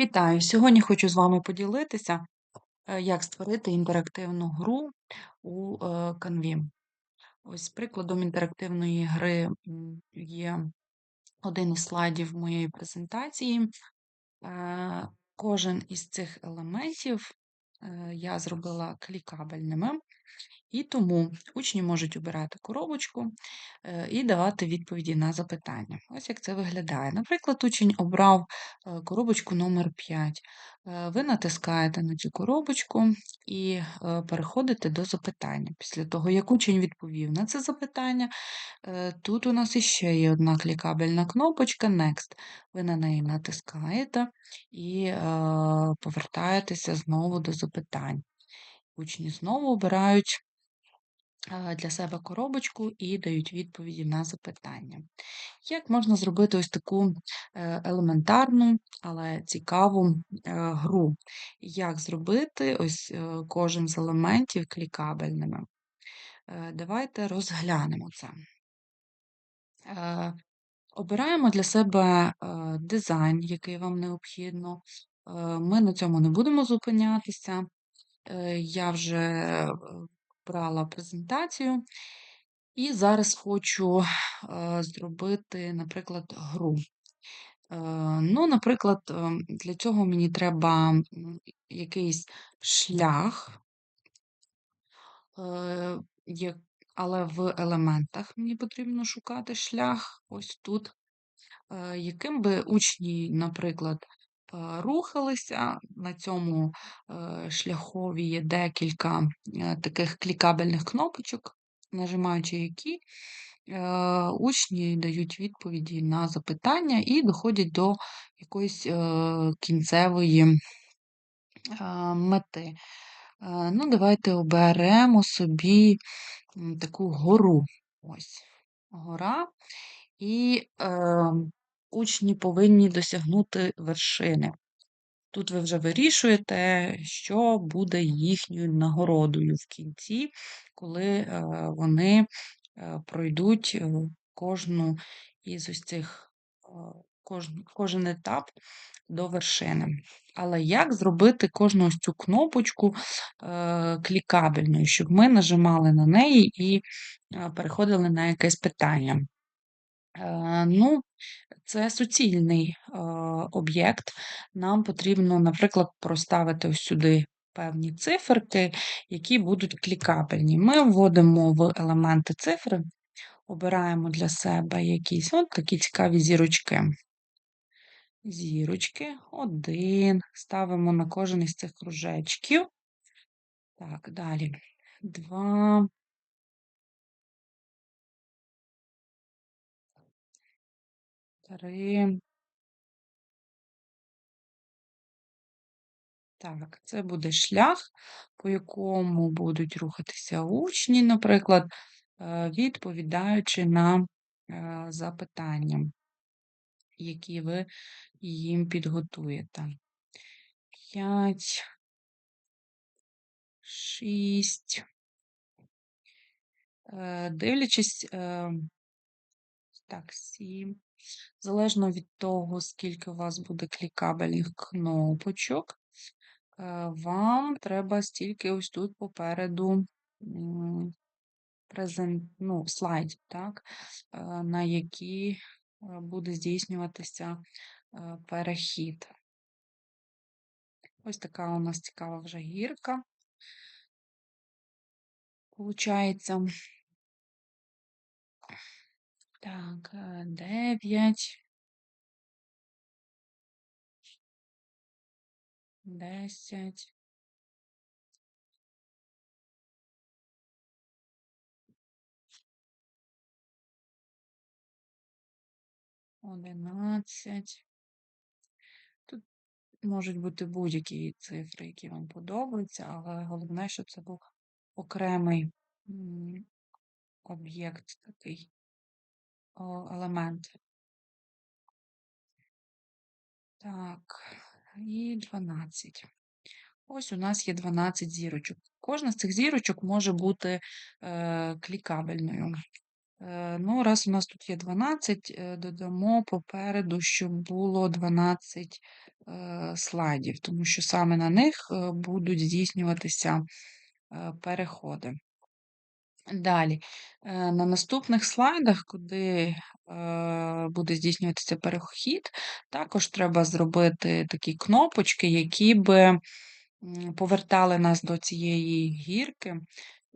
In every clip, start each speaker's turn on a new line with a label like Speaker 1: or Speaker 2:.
Speaker 1: Вітаю! Сьогодні хочу з вами поділитися, е, як створити інтерактивну гру у е, Canvі. Ось прикладом інтерактивної гри є один із слайдів моєї презентації. Е, Кожен із цих елементів я зробила клікабельними. І тому учні можуть обирати коробочку е, і давати відповіді на запитання. Ось як це виглядає. Наприклад, учень обрав е, коробочку номер 5 е, Ви натискаєте на цю коробочку і переходите до запитання. Після того, як учень відповів на це запитання, тут у нас іще є одна клікабельна кнопочка Next. Ви на неї натискаєте і повертаєтеся знову до запитань. Учні знову обирають для себе коробочку і дають відповіді на запитання. Як можна зробити ось таку е, елементарну, але цікаву е, гру? Як зробити ось е, кожен з елементів клікабельними? Давайте розглянемо це. Обираємо для себе дизайн, який вам необхідно. Ми на цьому не будемо зупинятися. Я вже брала презентацію, і зараз хочу е, зробити, наприклад, гру. Е, ну, наприклад, е, для цього мені треба якийсь шлях, але в елементах мені потрібно шукати шлях. Ось тут, яким би учні, наприклад, рухалися. На цьому е, шляхові є декілька е, таких клікабельних кнопочок, нажимаючи які е, учні дають відповіді на запитання і доходять до якоїсь кінцевої мети. Ну, Давайте оберемо собі таку гору. Ось гора. І учні повинні досягнути вершини. Тут ви вже вирішуєте, що буде їхньою нагородою в кінці, коли е, вони е, пройдуть е, кожну із ось цих кожен, кожен етап до вершини. Але як зробити кожну ось цю кнопочку клікабельною, щоб ми нажимали на неї і переходили на якесь питання? Е, ну, це суцільний е, об'єкт. Нам потрібно, наприклад, проставити ось сюди певні циферки, які будуть клікабельні. Ми вводимо в елементи цифри, обираємо для себе якісь от такі цікаві зірочки. Зірочки, один, ставимо на кожен із цих кружечків. Так, далі. Два, три. Так, це буде шлях, по якому будуть рухатися учні, наприклад, е, відповідаючи на е, запитання, які ви їм підготуєте. П'ять, шість. Е, дивлячись, так, сім. Залежно від того, скільки у вас буде клікабельних кнопочок, Е, вам треба стільки ось тут попереду презент, ну, слайдів, так, е, на які е, буде здійснюватися перехід. Ось така у нас цікава вже гірка. Получається. Так, 9. десять. Одинадцять. Тут можуть бути будь-які цифри, які вам подобаються, але головне, щоб це був окремий об'єкт такий елемент. Так і 12. Ось у нас є 12 зірочок. Кожна з цих зірочок може бути е, клікабельною. Е, ну, раз у нас тут є 12, е, додамо попереду, щоб було 12 е, слайдів, тому що саме на них е, будуть здійснюватися е, переходи. Далі, е, на наступних слайдах, куди е, буде здійснюватися перехід, також треба зробити такі кнопочки, які би повертали нас до цієї гірки,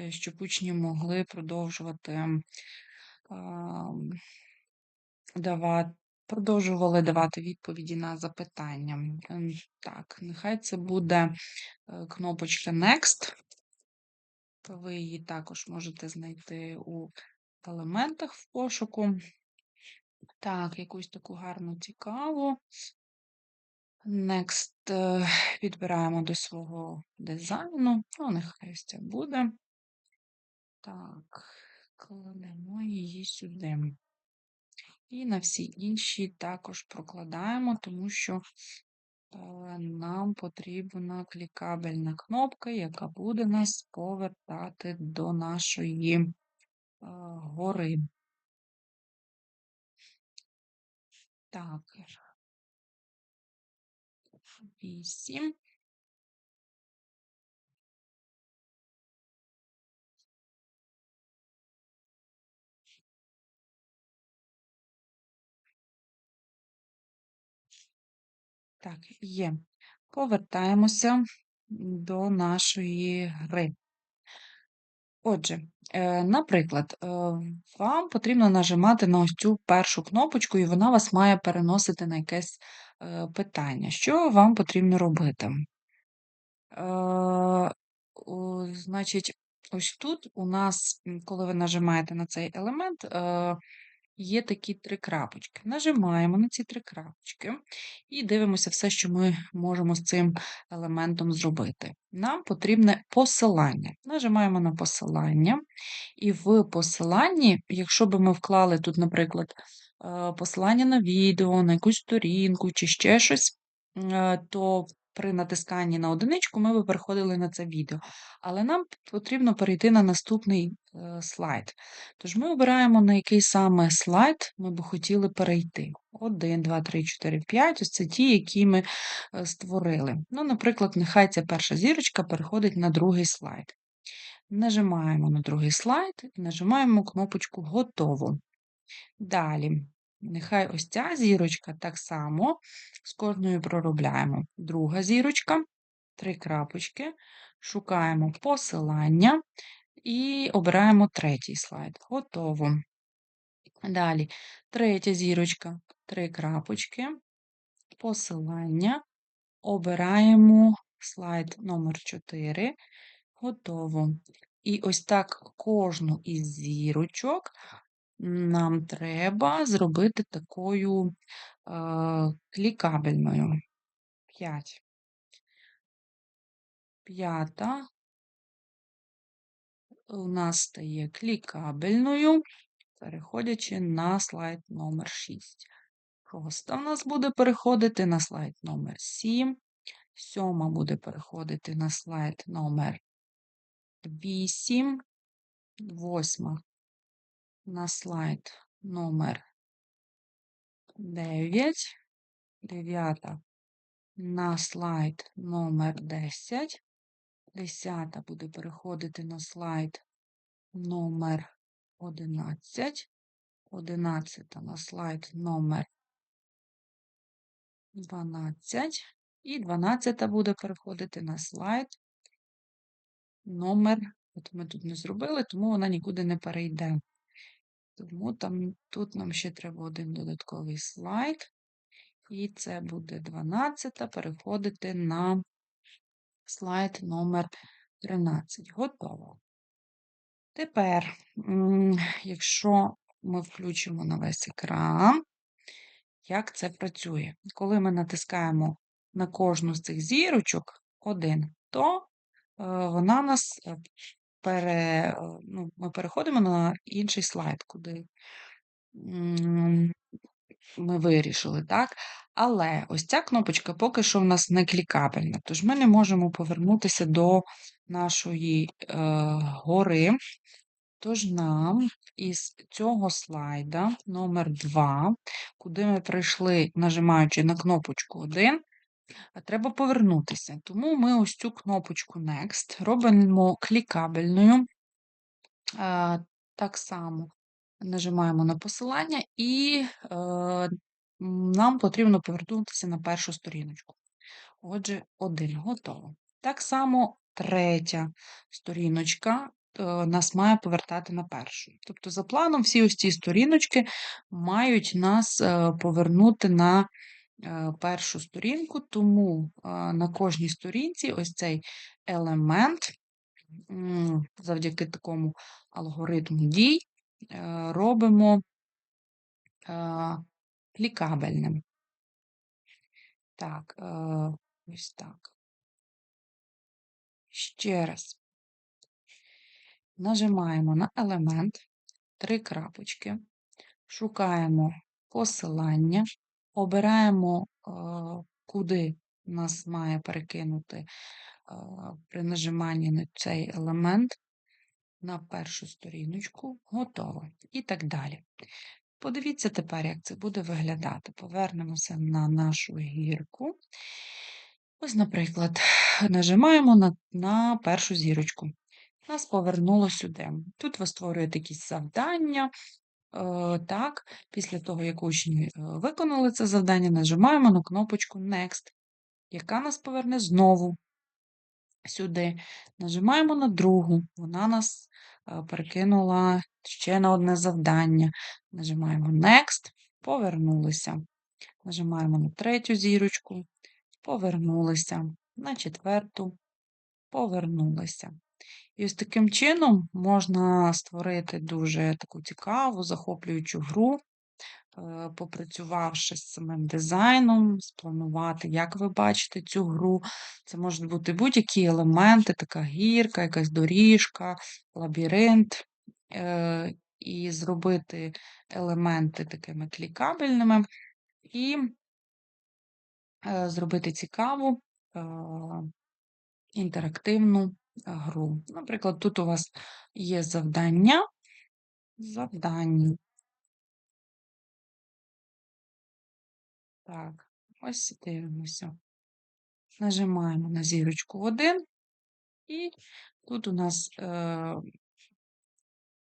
Speaker 1: е, щоб учні могли продовжувати давати. Продовжували давати відповіді на запитання. Так, нехай це буде кнопочка Next. Ви її також можете знайти у елементах в пошуку. Так, якусь таку гарну цікаву. Next е, підбираємо до свого дизайну. Ну, нехай це буде. Так, кладемо її сюди. І на всі інші також прокладаємо, тому що е, нам потрібна клікабельна кнопка, яка буде нас повертати до нашої е, гори. Так, 8. Так, є. Повертаємося до нашої гри. Отже, е, наприклад, е, вам потрібно нажимати на ось цю першу кнопочку, і вона вас має переносити на якесь е, питання. Що вам потрібно робити? Значить, ось тут у нас, коли ви нажимаєте на цей елемент, є такі три крапочки. Нажимаємо на ці три крапочки і дивимося все, що ми можемо з цим елементом зробити. Нам потрібне посилання. Нажимаємо на посилання, і в посиланні, якщо б ми вклали тут, наприклад, е, посилання на відео, на якусь сторінку чи ще щось, е, то при натисканні на одиничку ми би переходили на це відео. Але нам потрібно перейти на наступний е, слайд. Тож ми обираємо, на який саме слайд ми би хотіли перейти. 1, 2, 3, 4, 5. Ось це ті, які ми е, створили. Ну, Наприклад, нехай ця перша зірочка переходить на другий слайд. Нажимаємо на другий слайд і нажимаємо кнопочку Готово. Далі Нехай ось ця зірочка так само з кожною проробляємо. Друга зірочка, три крапочки, шукаємо посилання і обираємо третій слайд. Готово. Далі, третя зірочка, три крапочки, посилання, обираємо слайд номер 4 Готово. І ось так кожну із зірочок нам треба зробити такою е, клікабельною. 5. П'ята у нас стає клікабельною, переходячи на слайд номер 6. Шоста у нас буде переходити на слайд номер 7. Сьома буде переходити на слайд номер 8. Восьма на слайд номер 9, дев'ята на слайд номер 10, десята буде переходити на слайд номер 11, одинадцята на слайд номер 12, і 12 буде переходити на слайд номер, от ми тут не зробили, тому вона нікуди не перейде. Тому там, тут нам ще треба один додатковий слайд. І це буде 12 переходити на слайд номер 13. Готово. Тепер, якщо ми включимо на весь екран, як це працює? Коли ми натискаємо на кожну з цих зірочок один, то е, вона нас е, пере, ну, ми переходимо на інший слайд, куди ми вирішили, так? Але ось ця кнопочка поки що в нас не клікабельна, тож ми не можемо повернутися до нашої е, гори. Тож нам із цього слайда номер 2, куди ми прийшли, нажимаючи на кнопочку 1, треба повернутися. Тому ми ось цю кнопочку Next робимо клікабельною. Так само нажимаємо на посилання, і е, нам потрібно повернутися на першу сторіночку. Отже, один готово. Так само третя сторіночка е, нас має повертати на першу. Тобто, за планом, всі ось ці сторіночки мають нас е, повернути на першу сторінку, тому на кожній сторінці ось цей елемент, завдяки такому алгоритму дій, робимо клікабельним. Так, ось так. Ще раз. Нажимаємо на елемент, три крапочки, шукаємо посилання, обираємо, куди нас має перекинути при нажиманні на цей елемент на першу сторіночку, готово. І так далі. Подивіться тепер, як це буде виглядати. Повернемося на нашу гірку. Ось, наприклад, нажимаємо на на першу зірочку. Нас повернуло сюди. Тут ви створюєте якісь завдання. Е, так, Після того, як учні е, виконали це завдання, нажимаємо на кнопочку Next, яка нас поверне знову сюди. Нажимаємо на другу, вона нас е, перекинула ще на одне завдання. Нажимаємо Next, повернулися. Нажимаємо на третю зірочку, повернулися, на четверту, повернулися. І ось таким чином можна створити дуже таку цікаву, захоплюючу гру, Е, попрацювавши з самим дизайном, спланувати, як ви бачите цю гру. Це можуть бути будь-які елементи, така гірка, якась доріжка, лабіринт. Е, і зробити елементи такими клікабельними, і е, зробити цікаву інтерактивну гру. Наприклад, тут у вас є завдання, завдання. Так, ось дивимося. Нажимаємо на зірочку 1, і тут у нас, е,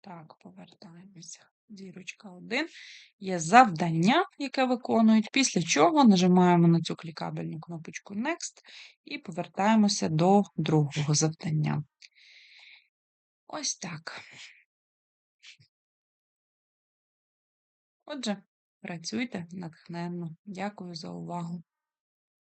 Speaker 1: так, повертаємося. Зірочка 1. Є завдання, яке виконують, після чого нажимаємо на цю клікабельну кнопочку Next і повертаємося до другого завдання. Ось так. Отже. Працюйте натхненно. Дякую за увагу!